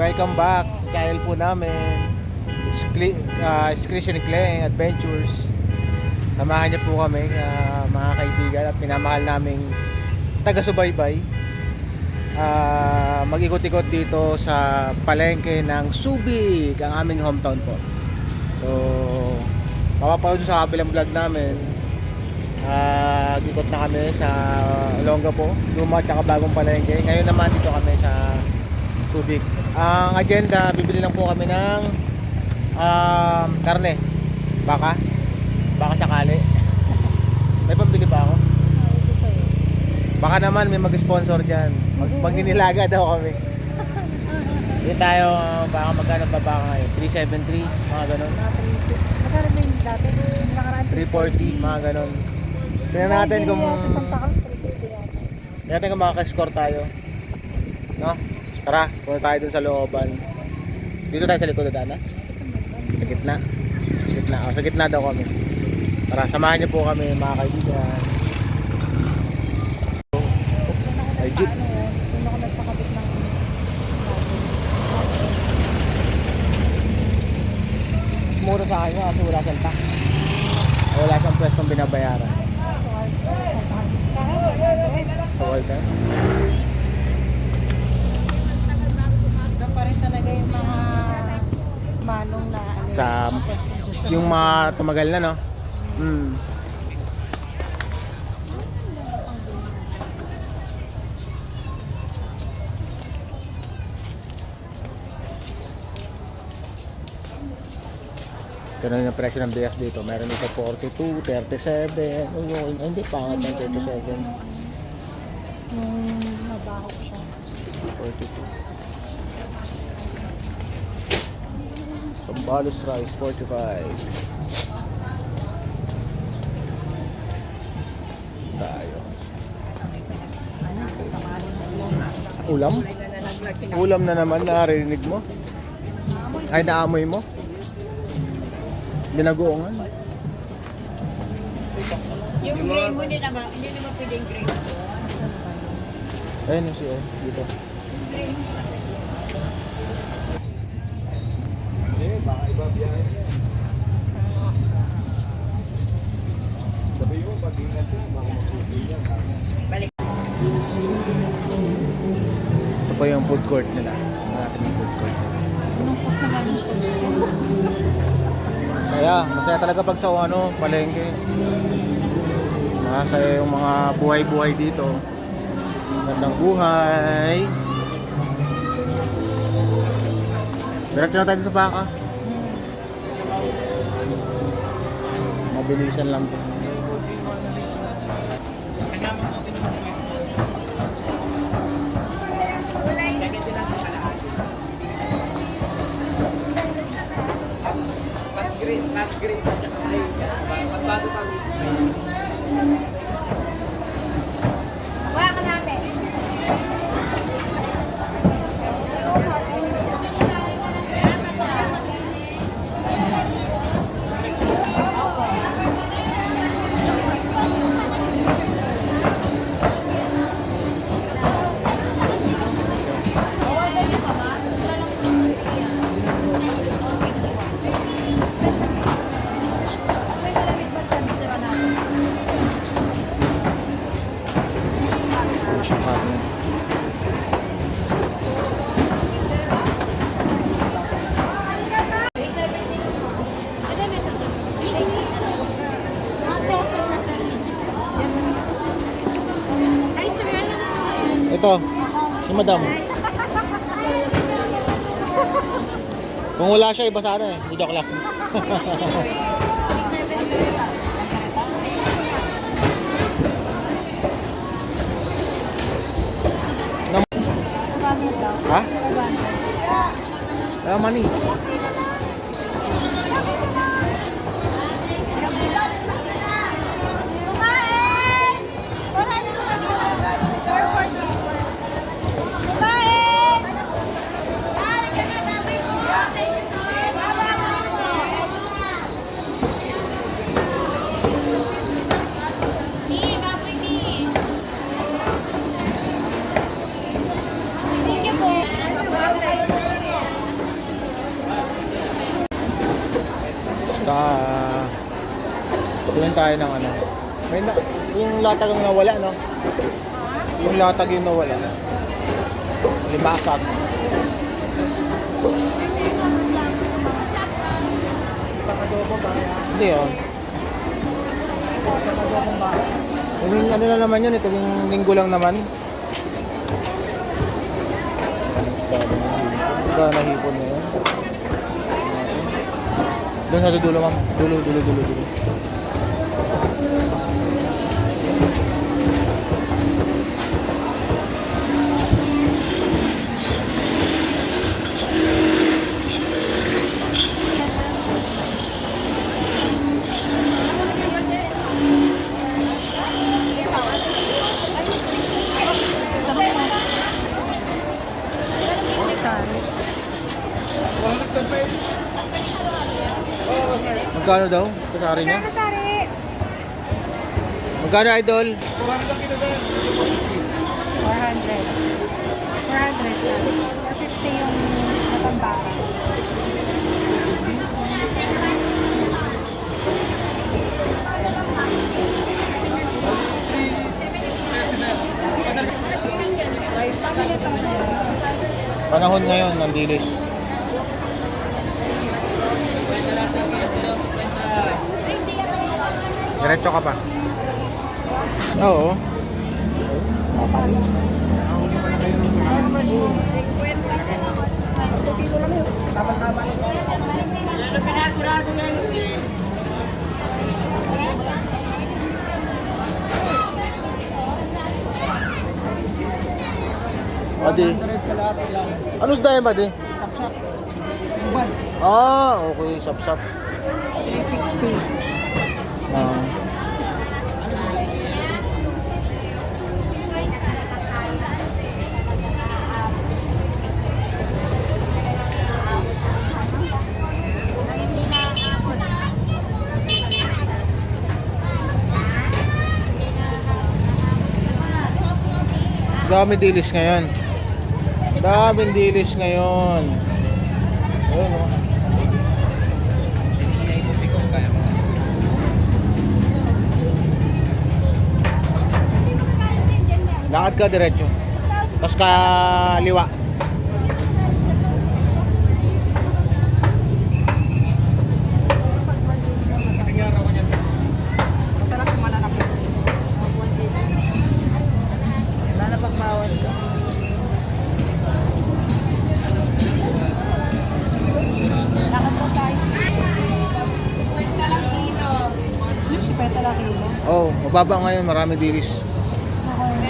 welcome back sa channel po namin. Uh, it's Christian Kleng Adventures. Samahan niyo po kami ah, mga kaibigan at minamahal naming taga-subaybay. Ah, mag-ikot-ikot dito sa palengke ng Subic, ang aming hometown po. So, mapapanood sa kabilang vlog namin. Ah, ikot na kami sa Olonga po, luma at bagong palengke. Ngayon naman dito kami sa Subic. Ang agenda, bibili lang po kami ng um, karne. Baka. Baka sakali. May pambili ba ako? Baka naman may mag-sponsor dyan. Mag Maginilaga daw kami. Hindi tayo, uh, baka magkano pa baka ngayon? 373, mga 360. Magkano ba yung dati? Yung nakaraan 340, mga ganon. Tingnan natin kung... Sa Santa Cruz, 350 yata. Tingnan natin kung makaka-score tayo. No? Tara, punta tayo dun sa looban. Dito tayo sa likod na daan, ha? Sa gitna. Sa gitna. Oh, sa gitna daw kami. Tara, samahan niyo po kami, mga kaibigan. Ay, jeep. Mura sa akin kasi wala siyang tax. Wala siyang pwestong binabayaran. So, kahit Sa Walter. Doon pa rin talaga yung mga manong na ano, Sa, yung mga tumagal na, no? Hmm. Ganun yung presyo ng bigas dito. Meron dito 42, 37. Oh, yun. Ay, hindi pa. Ang 37. Yung mabaho siya. 42. Sambalos rice, 45. Tayo. Ulam? Ulam na naman, narinig mo? Ay, naamoy mo? Binagoongan? Yung green mo hindi naman, hindi naman pwedeng green. Ayun na siya, dito. Eh, baka iba biyahe niya. Sabi mo, pag-ingat mo, baka maputi niya. Balik. Ito po yung food court nila. Natin yung food court. Lungkot naman ito. Kaya, masaya talaga pag sa ano, palengke. Masaya yung mga buhay-buhay dito. Gandang buhay. Diretso na tayo sa baka. Mabilisan lang to. Wala Ito, si Madam. Kung wala siya, iba sana eh. Hindi joke lang. ha? Wala money. Tingin tayo ng ano. May na, yung latag ang nawala, no? Yung latag yung nawala. Limasag. Hindi oh. Tuwing ano na naman yun, eh, tuwing linggo lang naman. Isda na hipon na yun. Doon sa dulo ma'am. Dulo, dulo, dulo, dulo. Magkano daw? Kasari niya? Kasari. Magkano idol? 400. 400 sir. 450 yung matambaka. Panahon ngayon ng dilis. Diretso ka pa. Oo. Adi. Ano isda yan, buddy? Ah, okay. Sap-sap. 360. Ah. Dami dilis ngayon. Daming dilis ngayon. Ayun oh. Lakad ka diretso. Tapos kaliwa. Wala mababa ngayon, marami dilis.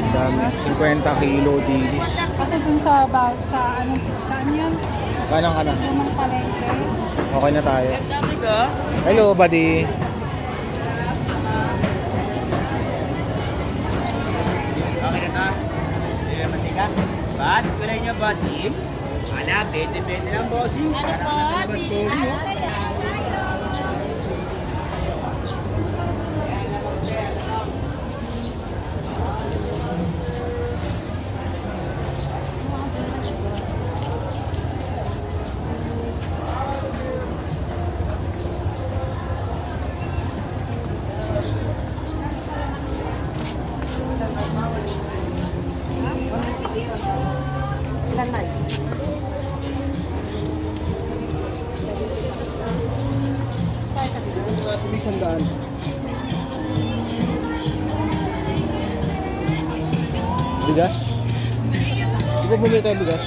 Dami. 50 kilo dilis. Kasi dun sa, ba, sa ano, saan yun? Kanang kana. Lumang palengke. Okay na tayo. Hello, buddy. Okay na ka? Hindi naman tika. Bas, kulay niya, bossing. Ala, bete-bete lang, bossing. Ano po? Ilan Isang daan. Bigas? Ba bumili tayo bigas?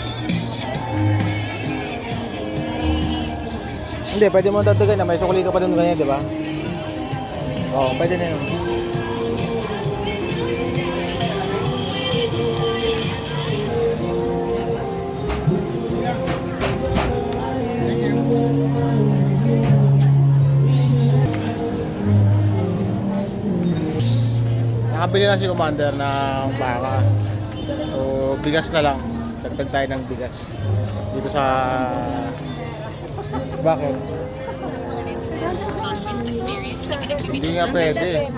Hindi, pwede mo dagdagan na. May sukuli ka pa dun ganyan, di ba? Oo, pwede na yun. Nakabili na si Commander ng baka. So, bigas na lang. Dagdag tayo ng bigas. Dito sa... Bakit? Hindi nga pwede.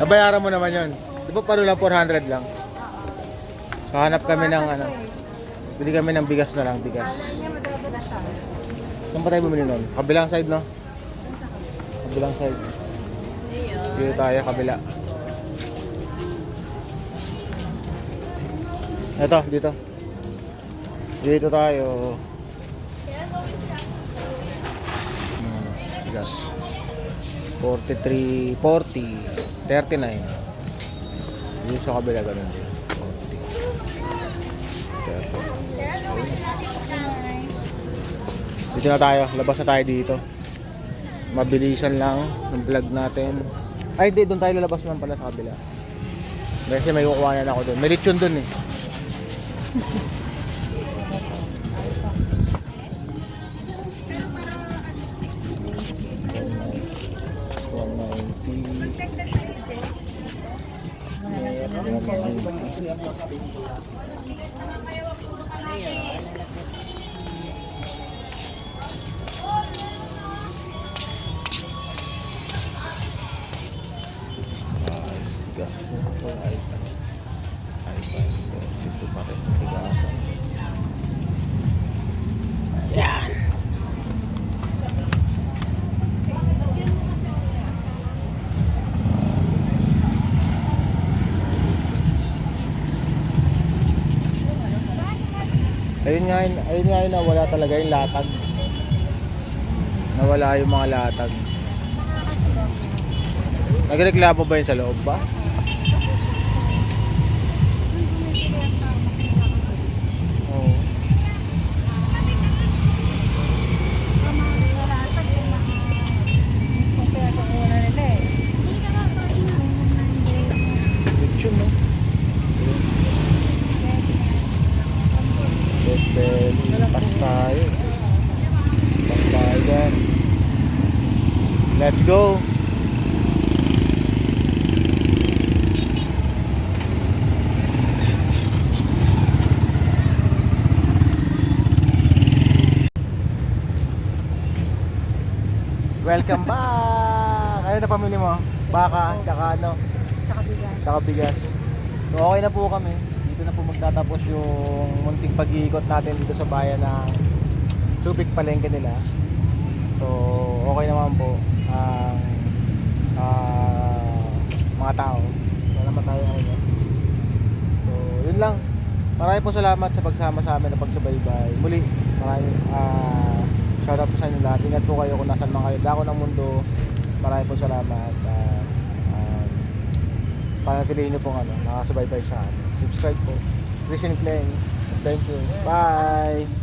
Nabayaran mo naman yon. Di ba paro lang 400 lang? So, hanap kami ng ano. Bili kami ng bigas na lang, bigas. Saan ba tayo bumili nun? Kabilang side, no? Kabilang side. Dito tayo, kabila. Ito, dito. Dito tayo. Bigas. 43, 40, 39. Dito sa kabila, ganun din. 40. Dito na tayo, labas na tayo dito. Mabilisan lang ng vlog natin. Ay, di, doon tayo lalabas naman pala sa kabila. Kasi may kukuha na ako doon. May lechon doon eh. One ninety. Gas mo ito ay ay ito pa rin bigasan. Yan. Ayun nga, yun- ayun nga yun, nawala talaga yung latag. Nawala yung mga latag. Nagreklamo ba yun sa loob ba? Go! Welcome back! Ano na pamili mo? Baka, tsaka ano? Tsaka bigas. Saka bigas. So okay na po kami. Dito na po magtatapos yung munting pag-iikot natin dito sa bayan ng Subic Palengke nila. So okay naman po ang ah, mga tao. Wala naman tayo ano. So yun lang. Maraming po salamat sa pagsama sa amin na pagsubaybay. Muli, maraming ah, shoutout po sa inyo lahat. Ingat po kayo kung nasan man kayo. Dako ng mundo. Maraming po salamat. Ah, ah, panatilihin nyo pong ano, nakasubaybay sa amin. Subscribe po. And Cleng. Adventure. Bye!